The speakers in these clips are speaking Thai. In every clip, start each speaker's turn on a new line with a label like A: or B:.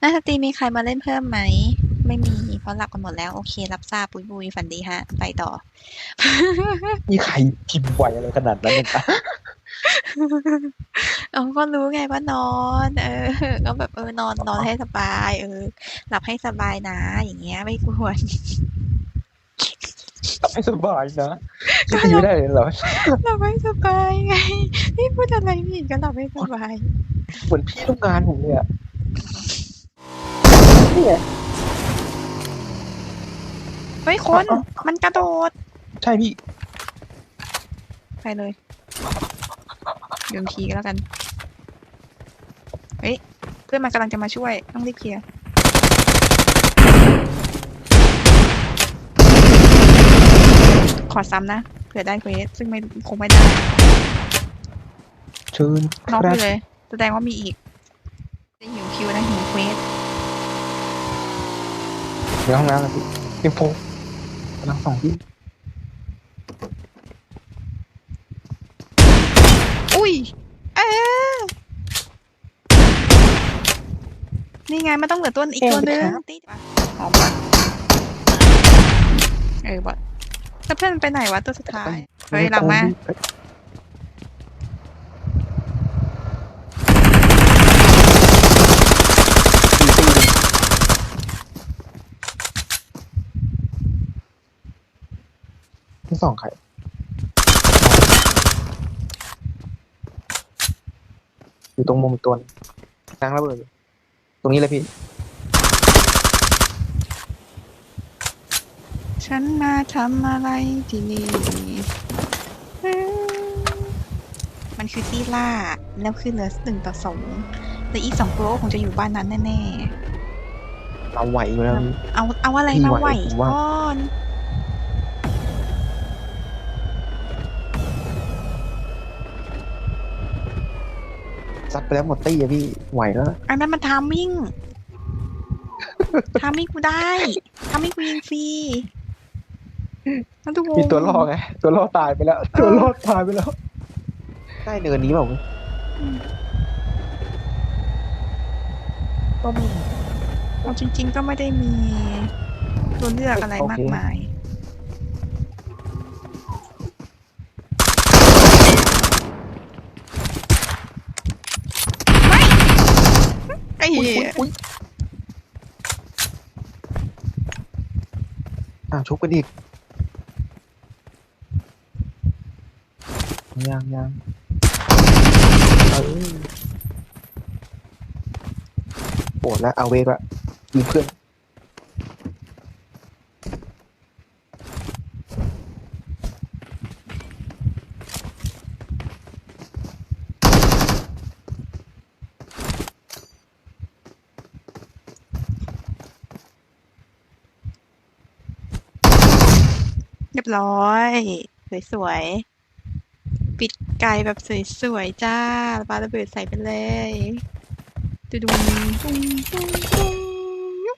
A: หน้าสตรีมมีใครมาเล่นเพิ่มไหม ไม่มี เพราะหลับกันหมดแล้ว โอเค รับทราบปุยปุยฝันดีฮะ ไปต่อ
B: มีใครพิมพ์ไวอะไรขนาดนั้นเนี่ยนะ
A: เออก็รู้ไงว่านอน เออ ก็แบบเออนอนนอนให้สบาย เออ หลับให้สบายนะ อย่างเงี้ยไม่ควร
B: ทำให้สบายนะจะตีไม่ได้เลยเหรอ
A: หลับให้สบายไง นี่พูดอะไรผิดก็หลับให้สบาย
B: เหมือนพี่ทำงานผมเลยอะ เนี่ย
A: เฮ้ยคน
B: เอ้า
A: มันกระโดด
B: ใช่พี่
A: ไปเลยโยนทีก็แล้วกัน เฮ้ย เพื่อนมันกำลังจะมาช่วย ต้องรีบเคลียร์ขอซ้ำนะเผื่อได้เควสซึ่งไม่คงไม่ได้
B: เชิญค
A: น็อก
B: รั
A: ไป
B: บ
A: เลย แสดงว่ามีอีกจะหิวคิวนะหิวเควส
B: ในห้องน้ำนะพี่พี่โฟกำลังส่องพี่
A: อุ้ยเออนี่ไงมันต้องเหลือตัวอีกตัวนึงติดปะหอมปะเออบอดแล้วเพื่อนมันไปไหนวะตัวสุดท้าย เฮ้ยหลังมา
B: เอ้ย ที่สองใครอยู่ตรงมุมอีกตัวหนึงกลางระเบิดอยู่ตรงนี้เลยพี่
A: ฉันมาทำอะไรที่นี่เอ้ยมันคือตีล่า แล้วคือเหลือหนึ่งต่อสองแต่อีกสองตัวก็คงจะอยู่บ้านนั้นแน่
B: เราไหวอยู่แล้วพี่
A: ๆเอาเอาอะไร
B: พี่
A: มา
B: ไหว
A: ไหว
B: ผมว่า
A: ก่อน
B: ซัดไปแล้วหมดตี้อะพี่ไหวแล้ว
A: อันนั้นมันทามมิ่งทามมิ่งกูได้ทามมิ่งกูยิงฟรีแล้วดู
B: มีตัวล่อไงตัวล่อตายไปแล้ว ตัวล่อตายไปแล้วได้เนินนี้เปล่าก็ไม่
A: เอาจริง ๆ ก็ไม่ได้มีตัวเลือกอะไร
B: โอเค
A: มากมาย ไม่ไอ้
B: อุ๊ย
A: เหี้ย
B: อุ๊ยอุ๊ยอะชุบกันอีกยังยังเออโอดแล้วเอาเวกละยิงเพื่อน
A: เรียบร้อย สวยๆ ปิดไก่แบบสวยๆ จ้าปาระเบิดใส่ไปเลยดุดุงตุ้งตุ้งตุ้งยู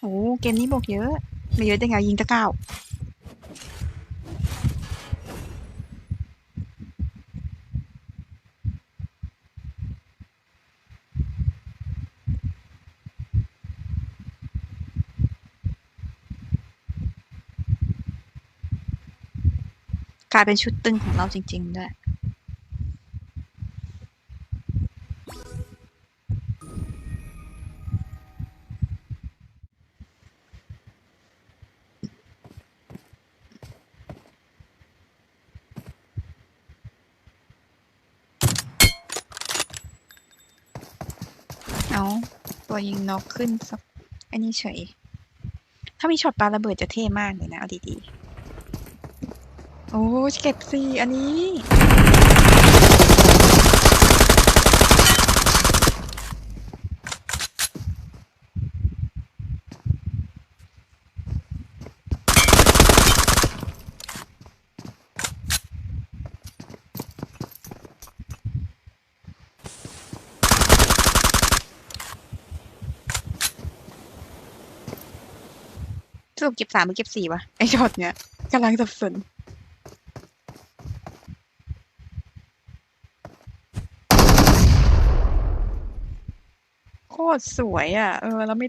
A: โอ้เกมนี้บอกเยอะ ไม่เยอะได้ไงยิงตะก้า กลายเป็นชุดตึงของเราจริง ๆ ด้วย เอาตัวยิงน็อกขึ้นสักอันนี้เฉย ถ้ามีช็อตปาระเบิดจะเท่มากเลยนะ เอาดี ๆ โอ้เก็บสี่อันนี้ สรุปเก็บสามหรือเก็บสี่วะ ไอช็อตเนี้ยกำลังสับสน ตรสวยอะเออ แล้วไม่